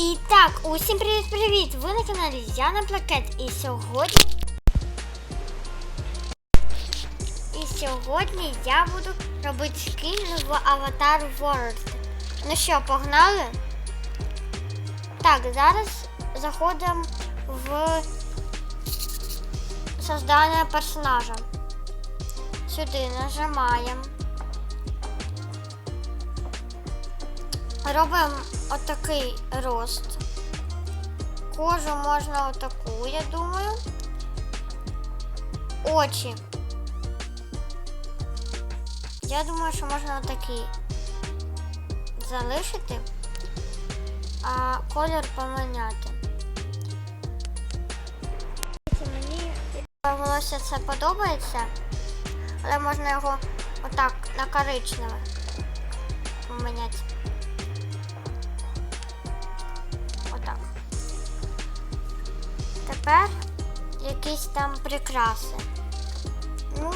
І так, усім привіт-привіт! Ви на каналі Яна Плакет. І сьогодні. І сьогодні я буду робити скін в Avatar World. Ну що, погнали? Так, зараз заходимо в создання персонажа. Сюди нажимаємо. Робимо отакий рост. Кожу можна отаку, я думаю. Очі. Я думаю, що можна отакий залишити, а колір поміняти. Мені волосся це подобається, але можна його отак на коричневе поміняти. Тепер якісь там прикраси. Ну,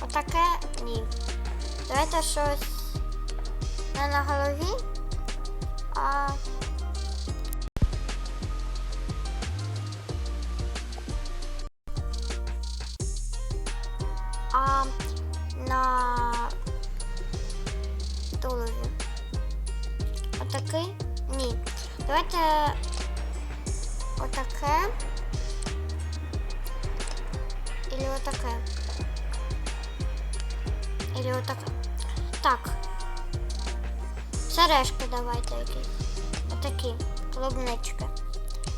отаке ні. Давайте щось не на голові, а а на. Отакий? Ні. Давайте отаке. Или отаке. Или отаке. Так. Сережки давайте якісь. Отакі. Клубнички.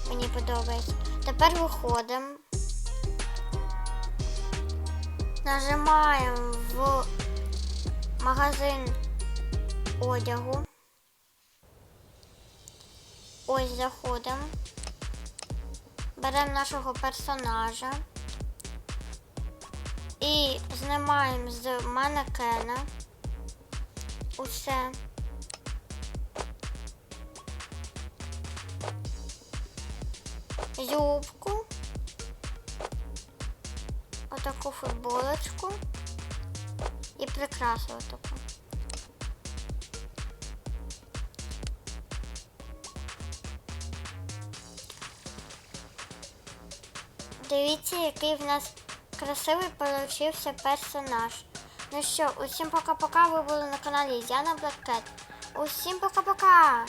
Мені подобається. Тепер виходимо. Нажимаємо в магазин одягу. Ось заходимо. Беремо нашого персонажа і знімаємо з манекена усе. Юбку, отаку футболочку і прикрасу отаку. Дивіться, який в нас красивий получився персонаж. Ну що, усім пока-пока. Ви були на каналі Яна Блакет. Усім пока-пока!